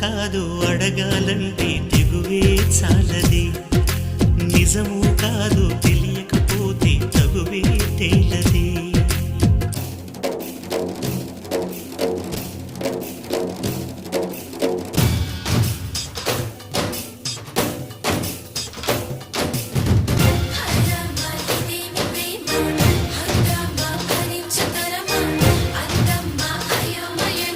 కాదు అడగాలంటే తెగువే చాలది. నిజము కాదు తెలియ